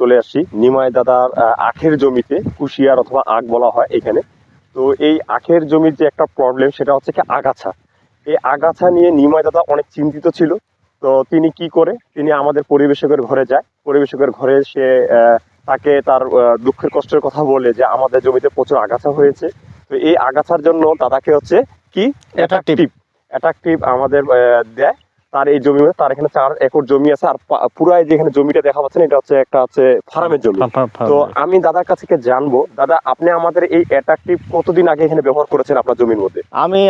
চলে আসছি। নিমাই দাদার আখের জমিতে কুশিয়ার অথবা আখ বলা হয় এখানে। তো এই আখের জমির যে একটা প্রবলেম সেটা হচ্ছে কি আগাছা। এই আগাছা নিয়ে নিমাই দাদা অনেক চিন্তিত ছিল। তো তিনি কি করে? তিনি আমাদের পরিবেশকের ঘরে যায়। পরিবেশকের ঘরে সে তাকে তার দুঃখের কষ্টের কথা বলে যে আমাদের জমিতে প্রচুর আগাছা হয়েছে। তো এই আগাছার জন্য দাদাকে হচ্ছে কি? অ্যাট্রাকটিভ অ্যাট্রাকটিভ আমাদের দেয়। তার এই জমি তার এখানে চার একর জমি আছে আর পা- পুরাই যেখানে জমিটা দেখা পাচ্ছেন এটা হচ্ছে একটা হচ্ছে ফার্মের জমি। তো আমি দাদার কাছে থেকে জানব দাদা আপনি আমাদের এই অ্যাট্রাকটিভ কতদিন আগে এখানে ব্যবহার করেছেন আপনার জমির মধ্যে? আমি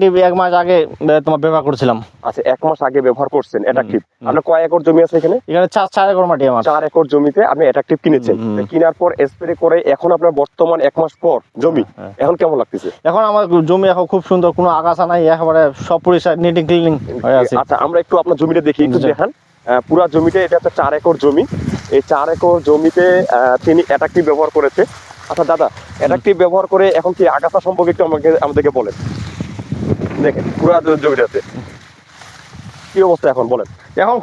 টিপ এক মাস আগে তোমার ব্যবহার করছিলাম। আচ্ছা এক মাস আগে ব্যবহার করছেন অ্যাট্রাকটিভ আপনার কয় একর জমি আছে এখানে? এখানে চার চার একর মাটি আমার। চার একর জমিতে আপনি অ্যাট্রাকটিভ কিনেছেন। কেনার পর স্প্রে করে এখন আপনার বর্তমান এক মাস পর জমি হ্যাঁ। এখন কেমন লাগতেছে? এখন আমার জমি এখন খুব সুন্দর কোনো আগাছা নাই একেবারে সব পরিষ্কার নিটিং ক্লিনিং হয়ে আছে। আচ্ছা আমরা একটু আপনার জমিটা দেখি একটু। দেখান। পুরা জমিতে এটা একটা চার একর জমি। এই চার একর জমিতে তিনি অ্যাট্রাকটিভ ব্যবহার করেছে। আচ্ছা দাদা অ্যাট্রাকটিভ ব্যবহার করে এখন কি আগাছা সম্পর্কে একটু আমাকে আমাদেরকে বলেন। দেখেন পুরা জমিটাতে। কি অবস্থা এখন বলেন? এখন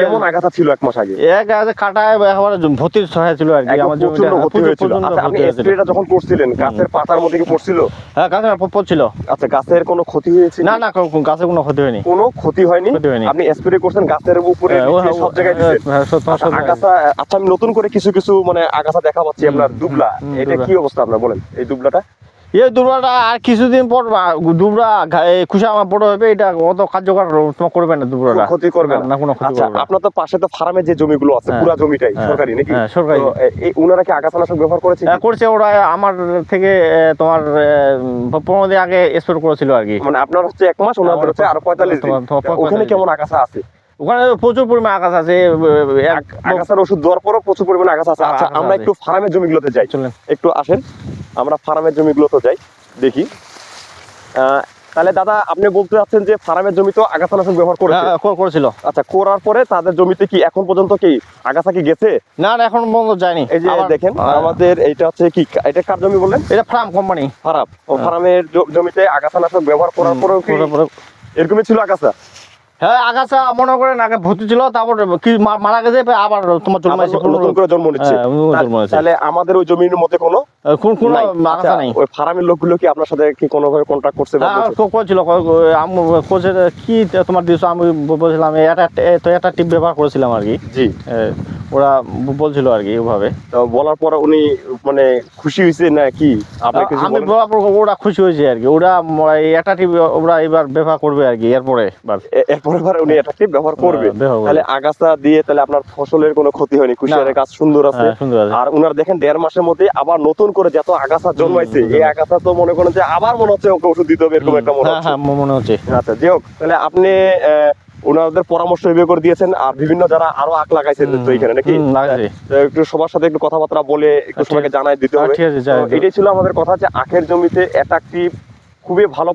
কেমন আগাছা ছিল এক মাস আগে? এক গাছে কাটায় একেবারে ভর্তির সহায় ছিল আর কি আমার জমিটা প্রচণ্ড ক্ষতি হয়েছিল। আচ্ছা আপনি স্প্রেটা যখন করছিলেন গাছের পাতার মধ্যে কি পড়ছিল? হ্যাঁ গাছের পড়ছিল। আচ্ছা গাছের কোনো ক্ষতি হয়েছে না না কোনো- গাছে কোনো ক্ষতি হয়নি। কোনো ক্ষতি হয়নি? আপনি স্প্রে করছেন গাছের উপরে হ্যাঁ, হ্যাঁ, সব- আচ্ছা, সব জায়গায়। আগাছা আচ্ছা আমি নতুন করে কিছু কিছু মানে আগাছা দেখা পাচ্ছি আপনার দুবলা। এটা কি অবস্থা আপনার বলেন এই দুবলাটা? এই দুবরাটা আর কিছুদিন পর দুবরা কুশা আমার বড় হবে এটা অত কার্যকর করবে না দুবরাটা ক্ষতি করবে না। কোনো ক্ষতি আচ্ছা করবে আপনার তো পাশে তো ফার্মের যে জমিগুলো আছে হ্যাঁ, পুরা জমিটাই হ্যাঁ, সরকারি নাকি? হ্যাঁ, সরকারি। তো, এই উনারা কি আগাছানাশক ব্যবহার করেছে করছে ওরা আমার থেকে তোমার পনেরো দিন আগে স্প্রে করেছিল আর কি। মানে আপনার হচ্ছে এক মাস ওনাদের হচ্ছে আরও পঁয়তাল্লিশ দিন। ওখানে কেমন আগাছা আছে? ওখানে প্রচুর পরিমাণ আকাশ আছে ওষুধ দেওয়ার পরও প্রচুর পরিমাণে আগাছা আছে। আচ্ছা আমরা একটু ফার্মের জমিগুলোতে যাই। চলেন। একটু আসেন আমরা ফার্মের জমিগুলোতে যাই দেখি। তাহলে দাদা আপনি বলতে চাচ্ছেন যে ফার্মের আগাছানাশক ব্যবহার করেছে? হ্যাঁ, করেছিল। আচ্ছা করার পরে তাদের জমিতে কি এখন পর্যন্ত কি আগাছা কি গেছে? না না, এখন বন্ধ যায়নি। এই যে দেখেন আমাদের এইটা হচ্ছে কি এটা কার জমি বললেন? এটা ফার্ম কোম্পানি। ফারাম ও হ্যাঁ। ফার্মের জমিতে আগাছানাশক ব্যবহার করার পরেও কি এরকমই ছিল আগাছা? হ্যাঁ আগাছা মনে করেন আগে ভর্তি ছিল তারপর কি মারা গেছে আবার তোমার জন্ম নতুন করে জন্ম নিচ্ছে হ্যাঁ। তাহলে আমাদের ওই জমির মধ্যে কোনো কোন কোন। আগাছা আচ্ছা, নাই ওই ফার্মের লোকগুলো কি আপনার সাথে কি কোনো ভাবে কন্ট্যাক্ট করছে বা হ্যাঁ? করেছিল আমি কি তোমার দিছো আমি বলছিলাম এটা তো একটা টিপ ব্যবহার করেছিলাম আর কি জি এ, ওরা বলছিল আর কি ওভাবে তো বলার পর উনি মানে খুশি হয়েছে না কি? আমি বলার পর ওরা খুশি হয়েছে আর কি। ওরা টিপ ওরা এবার ব্যবহার করবে আর কি এরপরে এরপরে এবার উনি অ্যাট্রাকটিভ ব্যবহার করবে। হ্যাঁ, ব্যবহার করবে। তাহলে আগাছা দিয়ে তাহলে আপনার ফসলের কোনো ক্ষতি হয়নি কুশিয়ারের গাছ সুন্দর আছে। হ্যাঁ, সুন্দর আর উনার দেখেন দেড় মাসের মধ্যে আবার নতুন করে যত আগাছা জন্মাইছে এই আগাছা তো মনে করেন যে আবার মনে হচ্ছে ওকে ওষুধ দিতে হবে এরকম একটা মনে হ্যাঁ হচ্ছে। হ্যাঁ মনে হচ্ছে। আচ্ছা যাই হোক তাহলে আপনি আহ, ওনাদের পরামর্শ এভাবে করে দিয়েছেন আর বিভিন্ন যারা আরও আখ লাগাইছেন তো এখানে নাকি একটু সবার সাথে একটু কথাবার্তা বলে একটু আচ্ছা। সবাইকে জানাই দিতে হ্যাঁ, হবে। এটাই ছিল আমাদের কথা যে আখের জমিতে অ্যাট্রাকটিভ খুবই ভালো